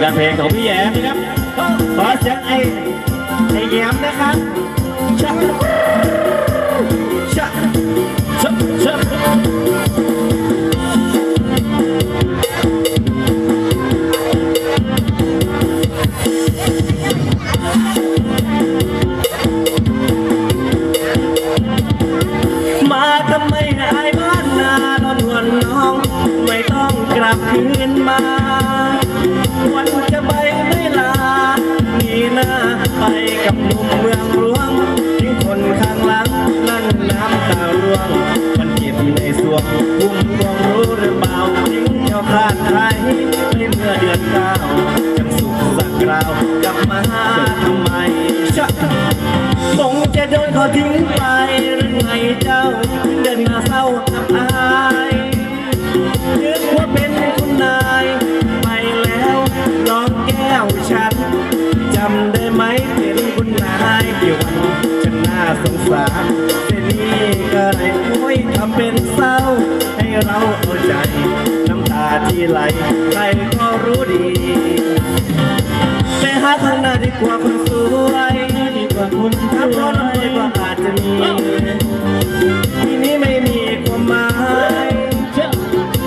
การเพลงของพี่แย้มนะครับขอเสียงไอ้ไอ้แย้มนะครับ ลับคืนมาวันจะไปไม่ลามีหน้าไปกับหนุ่มเมืองหลวงทิ้งคนข้างหลังนั่นน้ำตาร่วง มันเจ็บในสวงพุ่มพวงรู้หรือเปล่าทิ้งเจ้าคาดไทยไม่เมื่อเดือนเก้าจังสุขสักคราวกลับมาหาทำไมชะคงจะโดนเขาทิ้งไป แก้วฉันจำได้ไหมเป็นคุณนายกี่วันฉันน่าสงสารแต่นี่ก็เลยโอ้ยทำเป็นเศร้า ให้เราเอาใจ น้ำตาที่ไหลใครก็รู้ดีไปหาข้างหน้าดีกว่าคนสวยดีกว่าคนถ้าเพราะน้อยก็อาจจะมีที่นี้ไม่มีความหมาย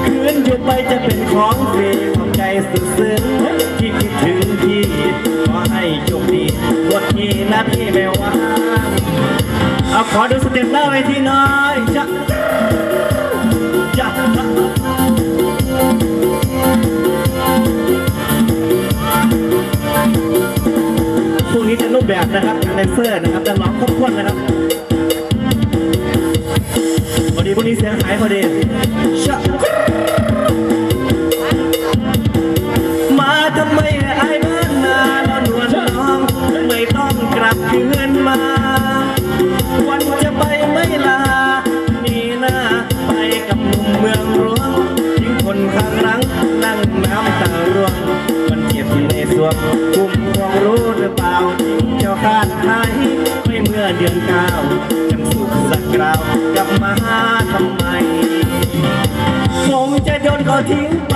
คืนอยู่ไปจะเป็นของฟรีของ ใจสุดซึ้งที่คิดถึงพี่ขอให้โชคดีบทที่นะพี่ไม่ว่าเอาขอดูสเต็ปหน้าเวทีหน่อยจ้ะจ้ะพวกนี้จะรูปแบบนะครับเป็นแดนเซอร์นะครับจะร้องครบถ้วนนะครับพอดีพวกนี้เสียงหายพอดีชะ ไม่ไอ้บ้านนาแล้วนวลน้องไม่ต้องกลับคืนมา วันจะไปไม่ลามีหน้าไปกับหนุ่มเมืองหลวงทิ้งคนข้างหลังนั่งน้ำตาร่วงมันเจ็บในสวงคุ้มพวงรู้หรือเปล่าทิ้งเจ้าคาดไทยไม่เมื่อเดือนเก้าจังสุขสักคราวกลับมาหาทำไมคงจะโดนเขาทิ้งไป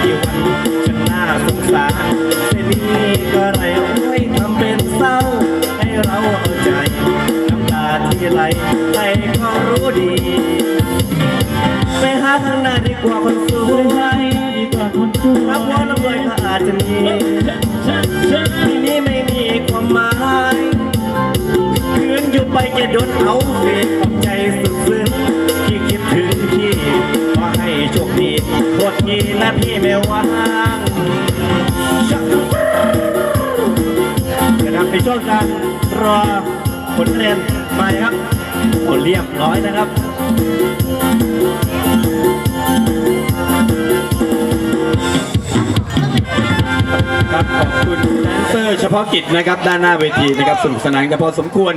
ที่วันฉันน่าสงสารเสนีก็ไรโอ้ยทำเป็นเศร้า ให้เราเอาใจ น้ำตาที่ไหลใครก็รู้ดี ไปหาข้างหน้าดีกว่าคนสวยดีกว่าคนสวยรับว่าน้ำลายก็อาจจะมีที่นี่ไม่มีความหมายคืนอยู่ไปจะโดนเอาเฟกของใจสุดซึ้ง โคตรดีนะพี่ไม่ว่างนะครับในช่วงการรอผลคะแนนมาครับผลเรียบร้อยนะครับครับขอบคุณแดนเซอร์เฉพาะกิจนะครับด้านหน้าเวทีนะครับสนุกสนานกันพอสมควร